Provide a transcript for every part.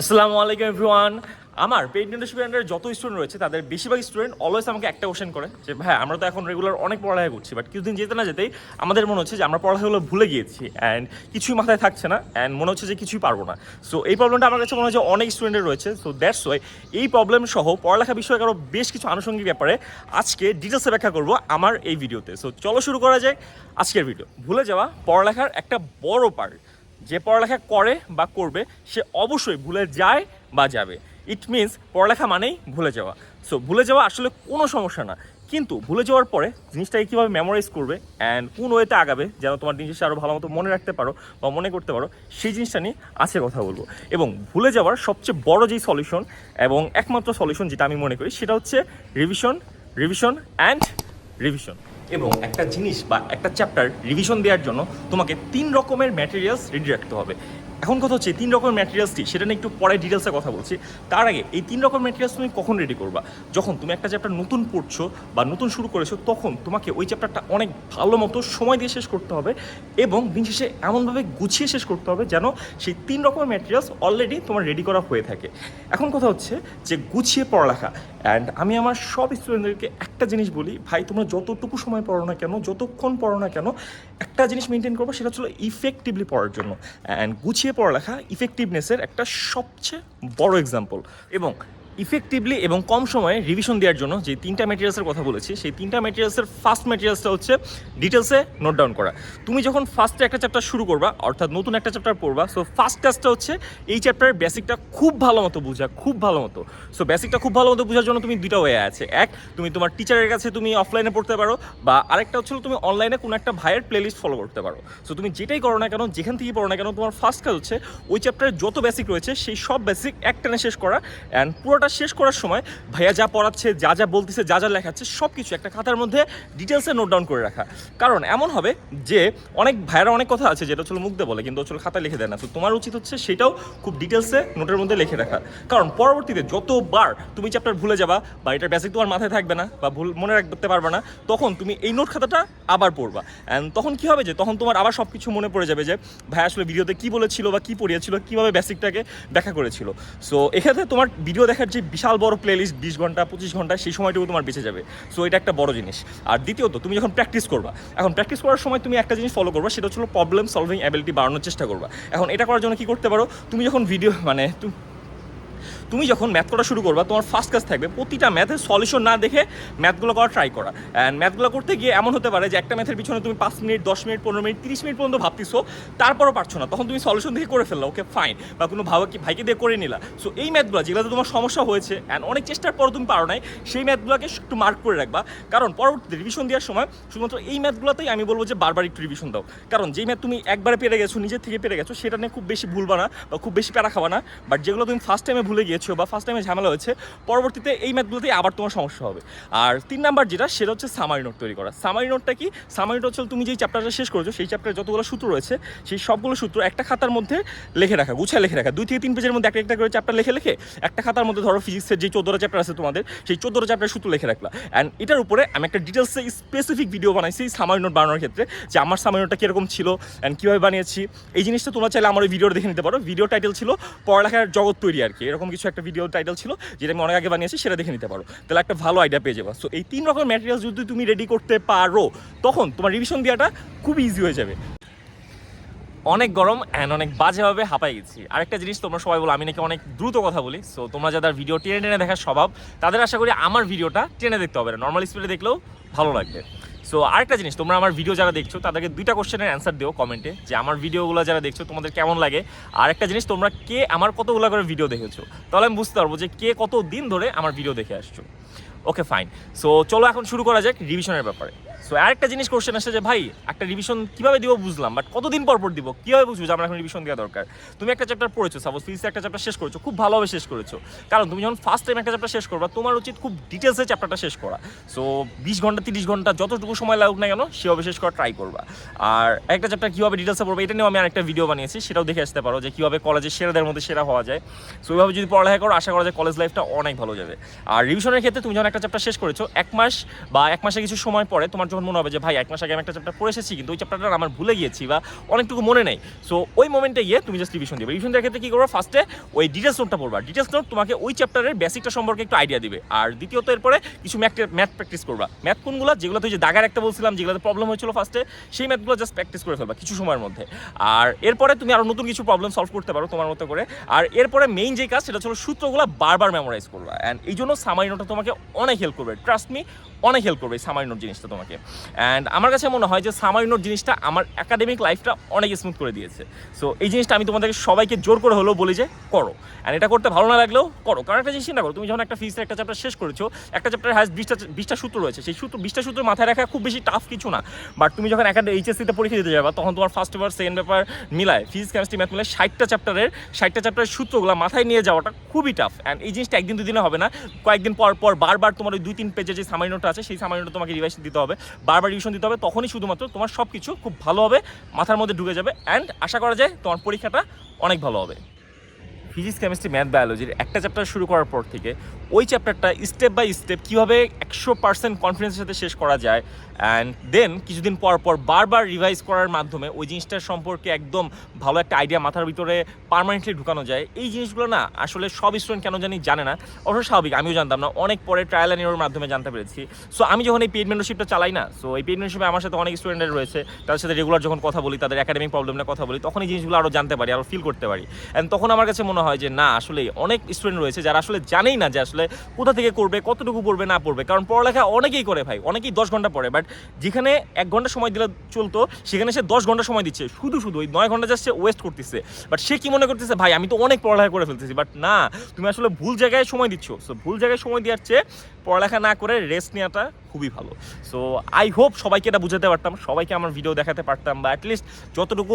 আসসালামু আলাইকুম এভরিওয়ান। আমার পেইড স্টুডেন্টের যত স্টুডেন্ট রয়েছে, তাদের বেশিরভাগ স্টুডেন্ট অলওয়েজ আমাকে একটা কোশ্চেন করে যে, ভাই, আমরা তো এখন রেগুলার অনেক পড়ালেখা করছি বাট কিছুদিন যেতে না যেতেই আমাদের মনে হচ্ছে যে, আমরা পড়ালেখাগুলো ভুলে গিয়েছি অ্যান্ড কিছুই মাথায় থাকছে না অ্যান্ড মনে হচ্ছে যে কিছুই পারব না। সো এই প্রবলেমটা আমার কাছে মনে যে অনেক স্টুডেন্টের রয়েছে সো দ্যাটস ওয়াই এই প্রবলেম সহ পড়ালেখা বিষয়ে আরও বেশ কিছু আনুষঙ্গিক ব্যাপারে আজকে ডিটেলসে ব্যাখ্যা করব আমার এই ভিডিওতে সো চলো শুরু করা যায় আজকের ভিডিও ভুলে যাওয়া পড়ালেখার একটা বড় পার্ট যে পড়ালেখা করে বা করবে, সে অবশ্যই ভুলে যায় বা যাবে। ইট মিনস পড়ালেখা মানেই ভুলে যাওয়া। সো ভুলে যাওয়া আসলে কোনো সমস্যা না। কিন্তু ভুলে যাওয়ার পরে জিনিসটাকে কীভাবে মেমোরাইজ করবে অ্যান্ড কোন ওয়েতে আগাবে, যেন তোমার জিনিসটা আরও ভালো মতো মনে রাখতে পারো বা মনে করতে পারো, সেই জিনিসটা নিয়ে আছে কথা বলব। এবং ভুলে যাওয়ার সবচেয়ে বড় যেই সলিউশন এবং একমাত্র সলিউশন যেটা আমি মনে করি, সেটা হচ্ছে রিভিশন রিভিশন অ্যান্ড রিভিশন এবং একটা জিনিস বা একটা চ্যাপ্টার রিভিশন দেওয়ার জন্য তোমাকে তিন রকমের ম্যাটেরিয়ালস রেডি রাখতে হবে। এখন কথা হচ্ছে তিন রকমের ম্যাটেরিয়ালসটি সেটা নিয়ে একটু পরে ডিটেলসে কথা বলছি। তার আগে, এই তিন রকম ম্যাটেরিয়ালস তুমি কখন রেডি করবা? যখন তুমি একটা চ্যাপ্টার নতুন পড়ছো বা নতুন শুরু করেছ, তখন তোমাকে ওই চ্যাপ্টারটা অনেক ভালো মতো সময় দিয়ে শেষ করতে হবে এবং দিন শেষে এমনভাবে গুছিয়ে শেষ করতে হবে যেন সেই তিন রকমের ম্যাটেরিয়ালস অলরেডি তোমার রেডি করা হয়ে থাকে। এখন কথা হচ্ছে যে গুছিয়ে পড়ালেখা। অ্যান্ড আমি আমার সব স্টুডেন্টদেরকে একটা জিনিস বলি, ভাই, তোমরা যতটুকু সময় পড়ো না কেন, যতক্ষণ পড়ো না কেন, একটা জিনিস মেনটেন করব, সেটা হচ্ছে ইফেক্টিভলি পড়ার জন্য। অ্যান্ড গুছিয়ে পড়ালেখা ইফেক্টিভনেসের একটা সবচেয়ে বড় এক্সাম্পল এবং ইফেক্টিভলি এবং কম সময়ে রিভিশন দেওয়ার জন্য যে তিনটা ম্যাটেরিয়ালসের কথা বলেছি, সেই তিনটা ম্যাটেরিয়ালসের ফার্স্ট ম্যাটেরিয়ালসটা হচ্ছে ডিটেলসে নোট ডাউন করা। তুমি যখন ফার্স্টে একটা চ্যাপ্টার শুরু করবা, অর্থাৎ নতুন একটা চ্যাপ্টার পড়বা সো ফার্স্ট কাজটা হচ্ছে এই চ্যাপ্টারের বেসিকটা খুব ভালো মতো বোঝা, খুব ভালো মতো। সো বেসিকটা খুব ভালো মতো বোঝার জন্য তুমি দুইটা ওয়ে আছে। এক, তুমি তোমার টিচারের কাছে তুমি অফলাইনে পড়তে পারো, বা আরেকটা হচ্ছে তুমি অনলাইনে কোনো একটা ভাইয়ের প্লেলিস্ট ফলো করতে পারো। সো তুমি যেটাই করো না কেন, যেখান থেকেই পড়ো না কেন, তোমার ফার্স্ট কাজ হচ্ছে ওই চ্যাপ্টারের যত বেসিক রয়েছে, সেই সব বেসিক একটানে শেষ করা অ্যান্ড পুরোটা শেষ করার সময় ভাইয়া যা পড়াচ্ছে, যা যা বলতেছে, যা যা লেখাচ্ছে সব কিছু একটা খাতার মধ্যে ডিটেলসে নোট ডাউন করে রাখা। কারণ এমন হবে যে অনেক ভাইয়ারা অনেক কথা আছে যেটা মুখ দিয়ে বলে, কিন্তু আসলে খাতা লিখে দেয় না। তো তোমার উচিত হচ্ছে সেটাও খুব ডিটেলসে নোটের মধ্যে লিখে রাখা। কারণ পরবর্তীতে যতবার তুমি চ্যাপ্টার ভুলে যাবা বা এটার বেসিক তোমার মাথায় থাকবে না বা ভুল মনে রাখতে পারবে না, তখন তুমি এই নোট খাতাটা আবার পড়বা। অ্যান্ড তখন কি হবে যে তখন তোমার আবার সব কিছু মনে পড়ে যাবে যে ভাই আসলে ভিডিওতে কি বলেছিল বা কি পড়িয়েছিল, কীভাবে বেসিকটাকে দেখা করেছিল। সো এক্ষেত্রে তোমার ভিডিও দেখার যে বিশাল বড় প্লেলিস্ট বিশ ঘণ্টা, পঁচিশ ঘণ্টা, সেই সময়টুকু তোমার বেঁচে যাবে। সো এটা একটা বড় জিনিস। আর দ্বিতীয়ত, তুমি যখন প্র্যাকটিস করবা, এখন প্র্যাকটিস করার সময় তুমি একটা জিনিস ফলো করবা, সেটা হচ্ছে প্রবলেম সলভিং অ্যাবিলিটি বাড়ানোর চেষ্টা করবা। এখন এটা করার জন্য কী করতে পারো? তুমি যখন ভিডিও মানে তুমি তুমি যখন ম্যাথ করা শুরু করবা, তোমার ফার্স্ট কাজ থাকবে, প্রতিটা ম্যাথের সলিউশন না দেখে ম্যাথগুলো করা ট্রাই করা। অ্যান্ড ম্যাথগুলো করতে গিয়ে এমন হতে পারে যে একটা ম্যাথের পিছনে তুমি পাঁচ মিনিট, দশ মিনিট, পনেরো মিনিট, তিরিশ মিনিট পর্যন্ত ভাবতেছো, তারপরও পারছ না। তখন তুমি সলিউশন দেখে করে ফেললা ওকে ফাইন বা কোনো ভাবা কি ভাইকে দিয়ে করে নিলা। সো এই ম্যাথগুলো যেগুলোতে তোমার সমস্যা হয়েছে অ্যান্ড অনেক চেষ্টার পর তুমি পারো নাই, সেই ম্যাথগুলোকে একটু মার্ক করে রাখবা। কারণ পরবর্তীতে রিভিশন দেওয়ার সময় শুধুমাত্র এই ম্যাথগুলোতেই আমি বলব যে বারবার একটু রিভিশন দাও। কারণ যেই ম্যাথ তুমি একবারে পেরে গেছো, নিজের থেকে পেরে গেছো, সেটা নিয়ে খুব বেশি ভুলবা না বা খুব বেশি প্যারা খাবা না। বাট যেগুলো তুমি ফার্স্ট টাইমে ভুলে গিয়েছো বা ফার্স্ট টাইমে ঝামেলা হয়েছে, পরবর্তীতে এই ম্যাথগুলোতেই আবার তোমার সমস্যা হবে। আর তিন নাম্বার যেটা, সেটা হচ্ছে সামারি নোট তৈরি করা। সামারি নোটটা কি? সামারি নোট হচ্ছে তুমি যেই চ্যাপ্টারটা শেষ করেছ, সেই চ্যাপ্টারে যতগুলো সূত্র রয়েছে, সেই সবগুলো সূত্র একটা খাতার মধ্যে লিখে রাখা, গুছিয়ে লিখে রাখা। দুই থেকে তিন পেজের মধ্যে একটা একটা করে চ্যাপ্টার লিখে লিখে একটা খাতার মধ্যে ধরো ফিজিক্সের যে চোদ্দোটা চ্যাপ্টার আছে তোমাদের, সেই চোদ্দোটা চ্যাপ্টার সূত্র লিখে রাখলা। অ্যান্ড এটার উপরে আমি একটা ডিটেলসে স্পেসিফিক ভিডিও বানাইছি সামারি নোট বানানোর ক্ষেত্রে, যে আমার সামারি নোটটা কীরকম ছিল অ্যান্ড কীভাবে বানিয়েছি। এই জিনিসটা তোমরা চাইলে আমার ওই ভিডিওটা দেখে নিতে পারো। ভিডিও টাইটেল ছিল পড়ালেখার জগৎ তৈরি আর কি। এরকম কিছু একটা ভিডিও টাইটেল ছিল, যেটা আমি অনেক আগে বানিয়েছি, সেটা দেখে নিতে পারো। তাহলে একটা ভালো আইডিয়া পেয়ে যাবে। সো এই তিন রকম ম্যাটেরিয়ালস যদি তুমি রেডি করতে পারো, তখন তোমার রিভিশন দেওয়াটা খুব ইজি হয়ে যাবে। অনেক গরম অ্যান্ড অনেক বাজেভাবে হাঁপাই গেছি। আরেকটা জিনিস তোমরা সবাই বলো, আমি নাকি অনেক দ্রুত কথা বলি। সো তোমরা যাদের ভিডিও টেনে টেনে দেখার স্বভাব, তাদের আশা করি আমার ভিডিওটা টেনে দেখতে হবে না। নর্মাল স্পিডে দেখলেও ভালো লাগবে। সো আরেকটা জিনিস, তোমরা আমার ভিডিও যারা দেখছ, তাদেরকে দুইটা কোশ্চেনের অ্যান্সার দিও কমেন্টে যে আমার ভিডিওগুলো যারা দেখছ, তোমাদের কেমন লাগে? আর একটা জিনিস, তোমরা কে আমার কতগুলো করে ভিডিও দেখেছ? তাহলে আমি বুঝতে পারব যে কে কত দিন ধরে আমার ভিডিও দেখে আসছো। ওকে ফাইন সো চলো এখন শুরু করা যাক রিভিশনের ব্যাপারে। সো আরেকটা জিনিস কোশ্চেন আসছে যে, ভাই, একটা রিভিশন কীভাবে দিব বুঝলাম বাট কতদিন পর পর দিব? কীভাবে বুঝব যে আমার এখন রিভিশন দেওয়া দরকার? তুমি একটা চ্যাপ্টার পড়েছো সাপোজ ফিজিক্সে একটা চ্যাপ্টার শেষ করেছ, খুব ভালোভাবে শেষ করেছ। কারণ তুমি যখন ফার্স্ট টাইম একটা চ্যাপ্টার শেষ করবা, তোমার উচিত খুব ডিটেলসে চ্যাপ্টারটা শেষ করা। সো বিশ ঘণ্টা, তিরিশ ঘণ্টা, যতটুকু সময় লাগুক না কেন, সেভাবে শেষ করা ট্রাই করবা। আর একটা চ্যাপ্টার কীভাবে ডিটেলসে পড়বে, এটা নিয়েও আমি আরেকটা ভিডিও বানিয়েছি, সেটাও দেখে আসতে পারো যে কীভাবে কলেজের সেরাদের মধ্যে সেরা হওয়া যায়। সো ওইভাবে যদি পড়ালেখা করো, আশা করা যায় কলেজ লাইফটা অনেক ভালো যাবে। আর রিভিশনের ক্ষেত্রে তুমি যখন একটা চ্যাপ্টার শেষ করেছ, এক মাস বা এক মাসে কিছু সময় পরে তোমার যখন মনে হবে যে, ভাই, এক মাস আগে আমি একটা চ্যাপ্টার পড়ে এসেছি, কিন্তু ওই চ্যাপ্টারটা আমার ভুলে গিয়েছি বা অনেকটুকু মনে নেই। সো ওই মোমেন্টে গিয়ে তুমি জাস্ট রিভিশন দিবে। রিভিশন দেওয়ার ক্ষেত্রে কী করব? ফার্স্টে ওই ডিটেলস নোটটা পড়বা। ডিটেলস নোট তোমাকে ওই চ্যাপ্টারের বেসিকটা সম্পর্কে একটু আইডিয়া দিবে। আর দ্বিতীয়ত এরপরে কিছু ম্যাথ ম্যাথ প্র্যাকটিস করবা। ম্যাথ কোনগুলো? যেগুলো তুই যে দাগার একটা বলছিলাম, যেগুলোতে প্রবলেম হয়েছিল ফার্স্টে সেই ম্যাথগুলো জাস্ট প্র্যাকটিস করে ফেলবা কিছু সময়ের মধ্যে। আর এরপরে তুমি আরও নতুন কিছু প্রবলেম সলভ করতে পারো তোমার মতো করে। আর এরপরে মেইন যে কাজ, সেটা হলো সূত্রগুলো বারবার মেমোরাইজ করবা। অ্যান্ড এই জন্য সামারিনোটা তোমাকে অনেক হেল্প করবে। ট্রাস্ট মি অনেক হেল্প করবে এই সামারিনোর জিনিসটা তোমাকে। অ্যান্ড আমার কাছে মনে হয় যে সামারিনোর জিনিসটা আমার একাডেমিক লাইফটা অনেক স্মুথ করে দিয়েছে। সো এই জিনিসটা আমি তোমাদেরকে সবাইকে জোর করে হলেও বলি যে করো। অ্যান্ড এটা করতে ভালো না লাগলেও করো। কারণ একটা জিনিস চিন্তা করো, তুমি যখন একটা ফিজিক্সের একটা চ্যাপ্টার শেষ করেছ, একটা চ্যাপ্টার হ্যাজ বিশটা বিশটা সূত্র রয়েছে। সেই সূত্র, বিশটা সূত্র মাথায় রাখা খুব বেশি টাফ কিছু না। বাট তুমি যখন একটা এইচএসসিতে পরীক্ষা দিতে যাবে, তখন তোমার ফার্স্ট পেপার সেকেন্ড পেপার মিলায়। ফিজিক্স কেমিস্ট্রি ম্যাথ মিলায় ষাটটা চ্যাপ্টারের ষাটটা চ্যাপ্টারের সূত্রগুলো মাথায় নিয়ে যাওয়াটা খুবই টাফ অ্যান্ড এই জিনিসটা একদিন দুদিনে হবে না। কয়েকদিন পর পর, বারবার তোমার ওই দুই, তিন পেজে যে সামারিনোটা আছে, সেই সামান্য তোমাকে রিভাইস দিতে হবে। বারবার রিভিশন দিতে হবে, তখনই শুধুমাত্র তোমার সব কিছু খুব ভালো হবে, মাথার মধ্যে ঢুকে যাবে। অ্যান্ড আশা করা যায় তোমার পরীক্ষাটা অনেক ভালো হবে। ফিজিক্স কেমিস্ট্রি ম্যাথ বায়োলজির একটা চ্যাপ্টার শুরু করার পর থেকে ওই চ্যাপ্টারটা স্টেপ বাই স্টেপ কীভাবে একশো পার্সেন্ট কনফিডেন্সের সাথে শেষ করা যায় অ্যান্ড দেন কিছুদিন পর পর বারবার রিভাইজ করার মাধ্যমে ওই জিনিসটার সম্পর্কে একদম ভালো একটা আইডিয়া মাথার ভিতরে পারমানেন্টলি ঢুকানো যায়। এই জিনিসগুলো না আসলে সব স্টুডেন্ট কেন জানি জানে না। অবশ্য স্বাভাবিক, আমিও জানতাম না। অনেক পরে ট্রায়াল অ্যান্ড এর মাধ্যমে জানতে পেরেছি। সো আমি যখন এই পেড মেন্টরশিপটা চালাই না সো এই পেড মেন্টরশিপে আমার সাথে অনেক স্টুডেন্টের রয়েছে। তাদের সাথে রেগুলার যখন কথা বলি, তাদের একাডেমিক প্রবলেম নিয়ে কথা বলি, তখন এই জিনিসগুলো আরও জানতে পারি আরও ফিল করতে পারি। অ্যান্ড তখন আমার কাছে মনে হয় যে, না, আসলে অনেক স্টুডেন্ট রয়েছে যারা আসলে জানেই না যে, আসলে কোথা থেকে করবে, কতটুকু পড়বে, না পড়বে। কারণ পড়ালেখা অনেকেই করে ভাই, অনেকেই দশ ঘণ্টা পড়ে বাট যেখানে এক ঘণ্টা সময় দিলে চলতো, সেখানে সে দশ ঘণ্টা সময় দিচ্ছে। শুধু শুধু ওই নয় ঘণ্টা যাচ্ছে ওয়েস্ট করতেছে। বাট সে কি মনে করতেছে, ভাই, আমি তো অনেক পড়ালেখা করে ফেলতেছি বাট না, তুমি আসলে ভুল জায়গায় সময় দিচ্ছ। সো ভুল জায়গায় সময় দেওয়ার চেয়ে পড়ালেখা না করে রেস্ট নেওয়াটা খুবই ভালো। সো আই হোপ সবাইকে এটা বুঝাতে পারতাম, সবাইকে আমার ভিডিও দেখাতে পারতাম, বা অ্যাটলিস্ট যতটুকু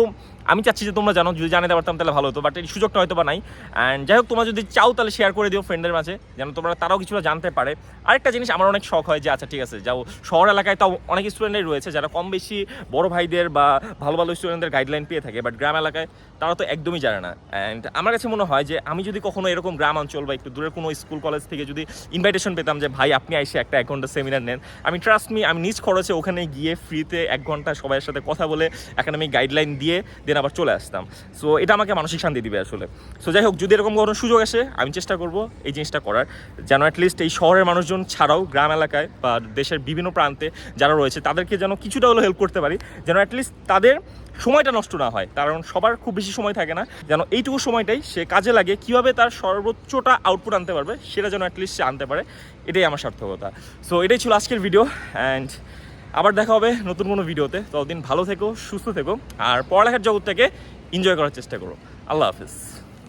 আমি চাচ্ছি যে তোমরা জানো, যদি জানাতে পারতাম তাহলে ভালো হতো বাট এই সুযোগটা হয়তো বা নাই। অ্যান্ড যাই হোক, তোমরা যদি চাও তাহলে শেয়ার করে দিও ফ্রেন্ডের মাঝে, যেন তোমরা তারাও কিছুটা জানতে পারে। আরেকটা জিনিস, আমার অনেক শখ হয় যে আচ্ছা ঠিক আছে, যাও শহর এলাকায় তাও অনেক স্টুডেন্টই রয়েছে যারা কম বেশি বড় ভাইদের বা ভালো ভালো স্টুডেন্টদের গাইডলাইন পেয়ে থাকে বাট গ্রাম এলাকায় তারা তো একদমই জানে না। অ্যান্ড আমার কাছে মনে হয় যে আমি যদি কখনো এরকম গ্রাম অঞ্চল বা একটু দূরের কোনো স্কুল কলেজ থেকে যদি ইনভাইটেশন পেতাম যে, ভাই, আপনি এসে একটা এক ঘণ্টা সেমিনার নেন। আমি ট্রাস্ট মি আমি নিজ খরচে ওখানে গিয়ে ফ্রিতে এক ঘণ্টা সবাইয়ের সাথে কথা বলে একাডেমিক গাইডলাইন দিয়ে দেন আবার চলে আসতাম। সো এটা আমাকে মানসিক শান্তি দিবে আসলে। সো যাই হোক, যদি এরকম কোনো সুযোগ আসে, আমি চেষ্টা করব এই জিনিসটা করার। যেন অ্যাটলিস্ট এই শহরের মানুষজন ছাড়াও গ্রাম এলাকায় বা দেশের বিভিন্ন প্রান্তে যারা রয়েছে, তাদেরকে যেন কিছুটা হলেও হেল্প করতে পারি, যেন অ্যাটলিস্ট তাদের সময়টা নষ্ট না হয়। কারণ সবার খুব বেশি সময় থাকে না। যেন এইটুকু সময়টাই সে কাজে লাগে কীভাবে তার সর্বোচ্চটা আউটপুট আনতে পারবে, সেটা যেন অ্যাটলিস্ট সে আনতে পারে। এটাই আমার সার্থকতা। সো এটাই ছিল আজকের ভিডিও অ্যান্ড আবার দেখা হবে নতুন কোনো ভিডিওতে ততদিন ভালো থেকো, সুস্থ থেকো, আর পড়ালেখার জগৎ থেকে এনজয় করার চেষ্টা করো। আল্লাহ হাফিজ।